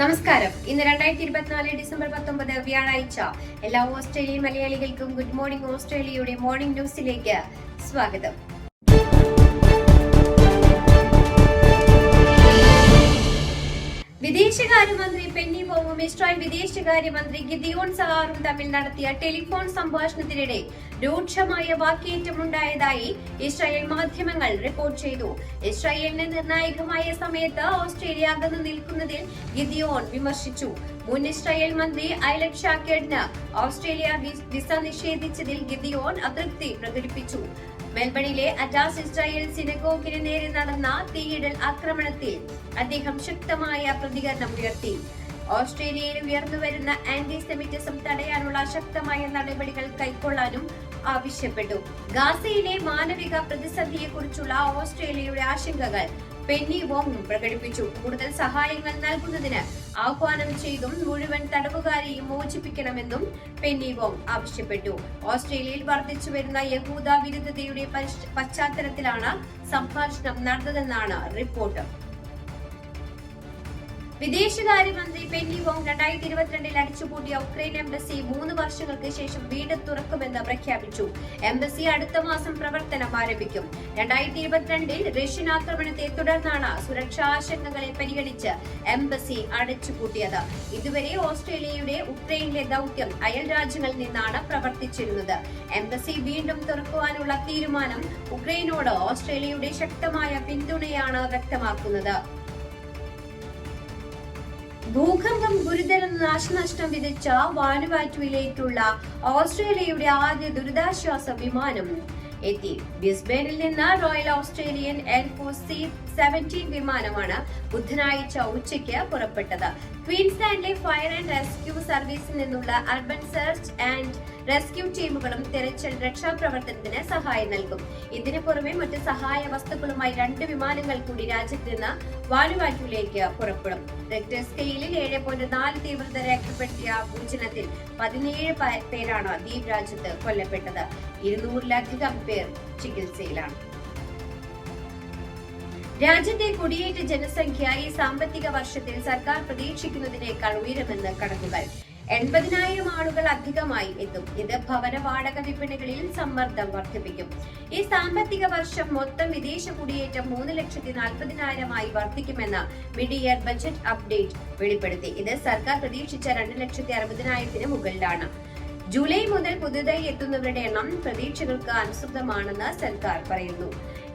നമസ്കാരം. ഇന്ന് രണ്ടായിരത്തി ഇരുപത്തിനാല് ഡിസംബർ പത്തൊമ്പത് വ്യാഴാഴ്ച. എല്ലാ ഓസ്ട്രേലിയൻ മലയാളികൾക്കും ഗുഡ് മോർണിംഗ് ഓസ്ട്രേലിയയുടെ മോർണിംഗ് ന്യൂസിലേക്ക് സ്വാഗതം. വിദേശകാര്യമന്ത്രി പെന്നി ബോമും ഇസ്രായേൽ വിദേശകാര്യമന്ത്രി ഗിദിയോൺ സഹാറും തമ്മിൽ നടത്തിയ ടെലിഫോൺ സംഭാഷണത്തിനിടെ രൂക്ഷമായ വാക്കേറ്റമുണ്ടായതായി ഇസ്രായേൽ മാധ്യമങ്ങൾ റിപ്പോർട്ട് ചെയ്തു. ഇസ്രായേലിന് നിർണായകമായ സമയത്ത് ഓസ്ട്രേലിയ അകന്നു നിൽക്കുന്നതിൽ ഗിദിയോൺ വിമർശിച്ചു. മുൻ ഇസ്രായേൽ മന്ത്രി ഐലക് ഷാക്കേഡിന് ഓസ്ട്രേലിയ വിസ നിഷേധിച്ചതിൽ ഗിദിയോൺ അതൃപ്തി പ്രകടിപ്പിച്ചു. മെൽബണിലെ അറ്റാസ് ഇസ്രായേൽ സിനഗോഗിന് നേരെ നടന്ന തീയിടൽ ആക്രമണത്തിൽ അദ്ദേഹം ശക്തമായ പ്രതികരണം ഉയർത്തി. ഓസ്ട്രേലിയയിൽ ഉയർന്നുവരുന്ന ആന്റി സെമിറ്റിസം തടയാനുള്ള ശക്തമായ നടപടികൾ കൈക്കൊള്ളാനും ആവശ്യപ്പെട്ടു. ഗാസയിലെ മാനവിക പ്രതിസന്ധിയെക്കുറിച്ചുള്ള ഓസ്ട്രേലിയയുടെ ആശങ്കകൾ പെന്നി വോങ്ങും പ്രകടിപ്പിച്ചു. കൂടുതൽ സഹായങ്ങൾ നൽകുന്നതിന് ആഹ്വാനം ചെയ്തും മുഴുവൻ തടവുകാരെയും മോചിപ്പിക്കണമെന്നും പെന്നി വോങ് ആവശ്യപ്പെട്ടു. ഓസ്ട്രേലിയയിൽ വർദ്ധിച്ചു വരുന്ന യഹൂദ വിരുദ്ധതയുടെ പശ്ചാത്തലത്തിലാണ് സംഭാഷണം നടന്നതെന്നാണ് റിപ്പോർട്ട്. വിദേശകാര്യമന്ത്രി പെന്നി വോങ് രണ്ടായിരത്തി ഇരുപത്തിരണ്ടിൽ അടിച്ചുപൂട്ടിയ ഉക്രൈൻ എംബസി മൂന്ന് വർഷങ്ങൾക്ക് ശേഷം വീണ്ടും തുറക്കുമെന്ന് പ്രഖ്യാപിച്ചു. എംബസി അടുത്ത മാസം പ്രവർത്തനം ആരംഭിക്കും. രണ്ടായിരത്തി ഇരുപത്തിരണ്ടിൽ റഷ്യൻ ആക്രമണത്തെ തുടർന്നാണ് സുരക്ഷാ ആശങ്കകളെ പരിഗണിച്ച് എംബസി അടച്ചുപൂട്ടിയത്. ഇതുവരെ ഓസ്ട്രേലിയയുടെ ഉക്രൈനിലെ ദൗത്യം അയൽ രാജ്യങ്ങളിൽ നിന്നാണ് പ്രവർത്തിച്ചിരുന്നത്. എംബസി വീണ്ടും തുറക്കുവാനുള്ള തീരുമാനം ഉക്രൈനോട് ഓസ്ട്രേലിയയുടെ ശക്തമായ പിന്തുണയാണ് വ്യക്തമാക്കുന്നത്. ഭൂകമ്പം ഗുരുതര നാശനഷ്ടം വിതച്ച വാനുവാറ്റുവിലേക്കുള്ള ഓസ്ട്രേലിയയുടെ ആദ്യ ദുരിതാശ്വാസ വിമാനം എത്തി. ബിസ്ബേനിൽ നിന്ന് royal Australian air force C seventeen വിമാനമാണ് ബുധനാഴ്ച ഉച്ചയ്ക്ക് പുറപ്പെട്ടത്. ക്വീൻസ്ലാൻഡിലെ ഫയർ ആൻഡ് റെസ്ക്യൂ സർവീസിൽ നിന്നുള്ള അർബൻ സെർച്ച് ആൻഡ് റെസ്ക്യൂ ടീമുകളും തെരച്ചിൽ രക്ഷാപ്രവർത്തനത്തിന് സഹായം നൽകും. ഇതിനു പുറമെ മറ്റ് സഹായ വസ്തുക്കളുമായി രണ്ട് വിമാനങ്ങൾ കൂടി രാജ്യത്ത് നിന്ന് വാനുവാറ്റുവിലേക്ക് പുറപ്പെടും. റിക്ടർ സ്കെയിലിൽ ഏഴ് പോയിന്റ് നാല് തീവ്രത രേഖപ്പെടുത്തിയ ഭൂചലനത്തിൽ പതിനേഴ് പേരാണ് ദ്വീപ് രാജ്യത്ത് കൊല്ലപ്പെട്ടത്. ഇരുന്നൂറിലധികം പേർ ചികിത്സയിലാണ്. രാജ്യത്തെ കുടിയേറ്റ ജനസംഖ്യ ഈ സാമ്പത്തിക വർഷത്തിൽ സർക്കാർ പ്രതീക്ഷിക്കുന്നതിനേക്കാൾ ഉയരുമെന്ന് കണക്കുകൾ എൺപതിനായിരം ആളുകൾ അധികമായി എത്തും. ഇത് ഭവന വാടക വിപണികളിൽ സമ്മർദ്ദം വർദ്ധിപ്പിക്കും. ഈ സാമ്പത്തിക വർഷം മൊത്തം വിദേശ കുടിയേറ്റം മൂന്ന് ലക്ഷത്തി നാൽപ്പതിനായിരമായി വർദ്ധിക്കുമെന്ന് മിഡ് ഇയർ ബജറ്റ് അപ്ഡേറ്റ് വെളിപ്പെടുത്തി. ഇത് സർക്കാർ പ്രതീക്ഷിച്ച രണ്ട് ലക്ഷത്തി അറുപതിനായിരത്തിന് മുകളിലാണ്. ജൂലൈ മുതൽ പുതുതായി എത്തുന്നവരുടെ എണ്ണം പ്രതീക്ഷകൾക്ക് അനുസൃതമാണെന്ന് സർക്കാർ പറയുന്നു.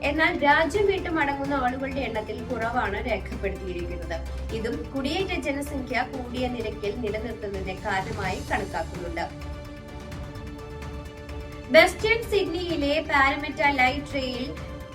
എന്നാൽ രാജ്യം വിട്ട് മടങ്ങുന്ന ആളുകളുടെ എണ്ണത്തിൽ കുറവാണ് രേഖപ്പെടുത്തിയിരിക്കുന്നത്. ഇതും കുടിയേറ്റ ജനസംഖ്യ കൂടിയ നിരക്കിൽ നിലനിർത്തുന്നതിന് കാരണമായി കണക്കാക്കുന്നുണ്ട്. വെസ്റ്റേൺ സിഡ്നിയിലെ പാരമെറ്റ ലൈറ്റ് റെയിൽ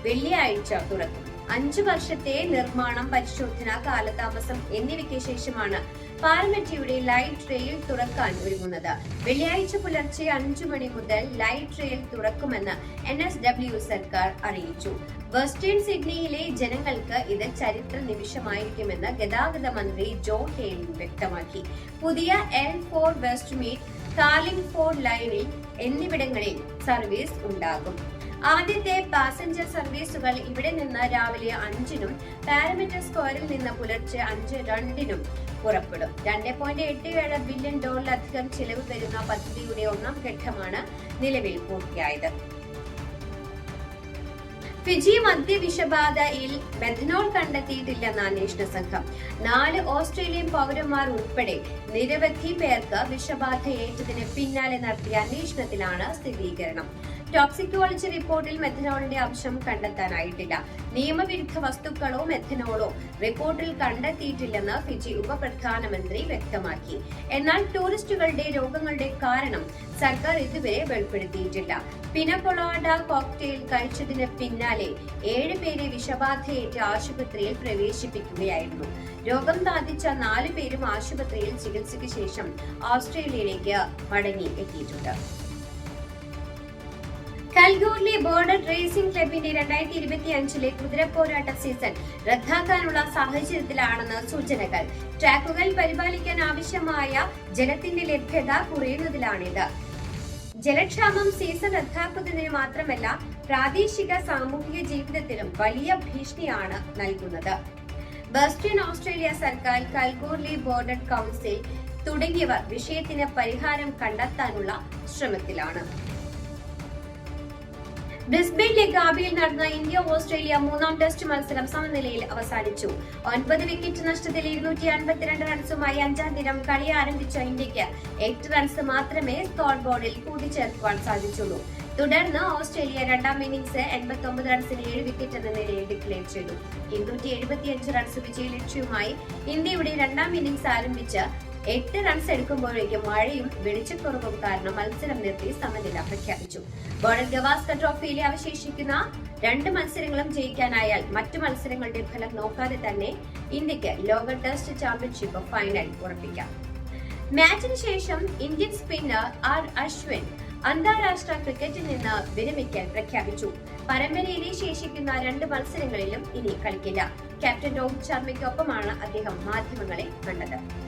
വെള്ളിയാഴ്ച തുറക്കും. അഞ്ചു വർഷത്തെ നിർമ്മാണം പരിശോധന കാലതാമസം എന്നിവയ്ക്ക് ശേഷമാണ് പാരമെറ്റയുടെ ലൈറ്റ് റെയിൽ തുറക്കാൻ ഒരുങ്ങുന്നത്. വെള്ളിയാഴ്ച പുലർച്ചെ അഞ്ചു മണി മുതൽ ലൈറ്റ് റെയിൽ തുറക്കുമെന്ന് എൻ എസ് ഡബ്ല്യു സർക്കാർ അറിയിച്ചു. വെസ്റ്റേൺ സിഡ്നിയിലെ ജനങ്ങൾക്ക് ഇത് ചരിത്ര നിമിഷമായിരിക്കുമെന്ന് ഗതാഗത മന്ത്രി ജോ ഹേൽ വ്യക്തമാക്കി. പുതിയ L four Westmead Carlingford ലൈനിൽ എന്നിവിടങ്ങളിൽ സർവീസ് ഉണ്ടാകും. ആദ്യത്തെ പാസഞ്ചർ സർവീസുകൾ ഇവിടെ നിന്ന് രാവിലെ അഞ്ചിനും പാരമീറ്റർ സ്ക്വയറിൽ നിന്ന് പുലർച്ചെ അഞ്ച് രണ്ടിനും പുറപ്പെടും. രണ്ട് പോയിന്റ് എട്ട് ഏഴ് ബില്യൺ ഡോളറിലധികം ചിലവ് വരുന്ന പദ്ധതിയുടെ ഒന്നാം ഘട്ടമാണ് നിലവിൽ പൂർത്തിയായത്. ഫിജി മദ്യ വിഷബാധയിൽ മെഥനോൾ കണ്ടെത്തിയിട്ടില്ലെന്ന അന്വേഷണ സംഘം. നാല് ഓസ്ട്രേലിയൻ പൗരന്മാർ ഉൾപ്പെടെ നിരവധി പേർക്ക് വിഷബാധയേറ്റതിന് പിന്നാലെ നടത്തിയ അന്വേഷണത്തിലാണ് സ്ഥിരീകരണം. ടോക്സിക്കോളജി റിപ്പോർട്ടിൽ മെഥനോളിന്റെ അംശം കണ്ടെത്താനായിട്ടില്ല. നിയമവിരുദ്ധ വസ്തുക്കളോ മെഥനോളോ റിപ്പോർട്ടിൽ കണ്ടെത്തിയിട്ടില്ലെന്ന് ഫിജി ഉപപ്രധാനമന്ത്രി വ്യക്തമാക്കി. എന്നാൽ ടൂറിസ്റ്റുകളുടെ രോഗങ്ങളുടെ കാരണം സർക്കാർ ഇതുവരെ വെളിപ്പെടുത്തിയിട്ടില്ല. പിനകൊളാഡ കോക്ടെയിൽ കഴിച്ചതിന് പിന്നാലെ ഏഴ് പേരെ വിഷബാധയേറ്റ് ആശുപത്രിയിൽ പ്രവേശിപ്പിക്കുകയായിരുന്നു. രോഗം ബാധിച്ച നാലു പേരും ആശുപത്രിയിൽ ചികിത്സയ്ക്ക് ശേഷം ഓസ്ട്രേലിയയിലേക്ക് മടങ്ങി എത്തിയിട്ടുണ്ട്. കൽഗൂരിലെ ബോർഡർ റേസിംഗ് ക്ലബിന്റെ രണ്ടായിരത്തി ഇരുപത്തി അഞ്ചിലെ കുതിരപ്പോരാട്ട സീസൺ റദ്ദാക്കാനുള്ള സാഹചര്യത്തിലാണെന്ന് സൂചനകൾ. ട്രാക്കുകൾ പരിപാലിക്കാൻ ആവശ്യമായ ജലത്തിന്റെ ലഭ്യത കുറയുന്നതിലാണിത്. ജലക്ഷാമം സീസൺ റദ്ദാക്കുന്നതിന് മാത്രമല്ല പ്രാദേശിക സാമൂഹിക ജീവിതത്തിലും വലിയ ഭീഷണിയാണ് നൽകുന്നത്. വെസ്റ്റേൺ ഓസ്ട്രേലിയ സർക്കാർ കൽഗൂർലി ബോർഡർ കൗൺസിൽ തുടങ്ങിയവർ വിഷയത്തിന് പരിഹാരം കണ്ടെത്താനുള്ള ശ്രമത്തിലാണ്. ബ്രിസ്ബെയിനിലെ ഗാബിയിൽ നടന്ന ഇന്ത്യ ഓസ്ട്രേലിയ മൂന്നാം ടെസ്റ്റ് മത്സരം സമനിലയിൽ അവസാനിച്ചു. ഒൻപത് വിക്കറ്റ് നഷ്ടത്തിൽ ഇരുന്നൂറ്റി അൻപത്തിരണ്ട് റൺസുമായി അഞ്ചാം ദിനം കളി ആരംഭിച്ച ഇന്ത്യയ്ക്ക് എട്ട് റൺസ് മാത്രമേ സ്കോർ ബോർഡിൽ കൂട്ടിച്ചേർക്കുവാൻ സാധിച്ചുള്ളൂ. തുടർന്ന് ഓസ്ട്രേലിയ രണ്ടാം ഇന്നിംഗ്സ് എൺപത്തി ഒമ്പത് റൺസിന് ഏഴ് വിക്കറ്റ് എന്ന നിലയിൽ ഡിക്ലെയർ ചെയ്തു. ഇരുന്നൂറ്റി എഴുപത്തിയഞ്ച് റൺസ് വിജയ ലക്ഷ്യവുമായി ഇന്ത്യയുടെ രണ്ടാം ഇന്നിംഗ്സ് ആരംഭിച്ച് എട്ട് റൺസ് എടുക്കുമ്പോഴേക്കും മഴയും വെളിച്ചക്കുറവും കാരണം മത്സരം നിർത്തി സമനില പ്രഖ്യാപിച്ചു. ബോർഡർ ഗവാസ്കർ ട്രോഫിയിലെ അവശേഷിക്കുന്ന രണ്ട് മത്സരങ്ങളും ജയിക്കാനായാൽ മറ്റു മത്സരങ്ങളുടെ ഫലം നോക്കാതെ തന്നെ ഇന്ത്യയ്ക്ക് ലോക ടെസ്റ്റ് ചാമ്പ്യൻഷിപ്പ് ഫൈനൽ ഉറപ്പിക്കാം. മാച്ചിന് ശേഷം ഇന്ത്യൻ സ്പിന്നർ ആർ അശ്വിൻ അന്താരാഷ്ട്ര ക്രിക്കറ്റിൽ നിന്ന് വിരമിക്കാൻ പ്രഖ്യാപിച്ചു. പരമ്പരയിലെ ശേഷിക്കുന്ന രണ്ട് മത്സരങ്ങളിലും ഇനി കളിക്കില്ല. ക്യാപ്റ്റൻ രോഹിത് ശർമ്മയ്ക്കൊപ്പമാണ് അദ്ദേഹം മാധ്യമങ്ങളെ കണ്ടത്.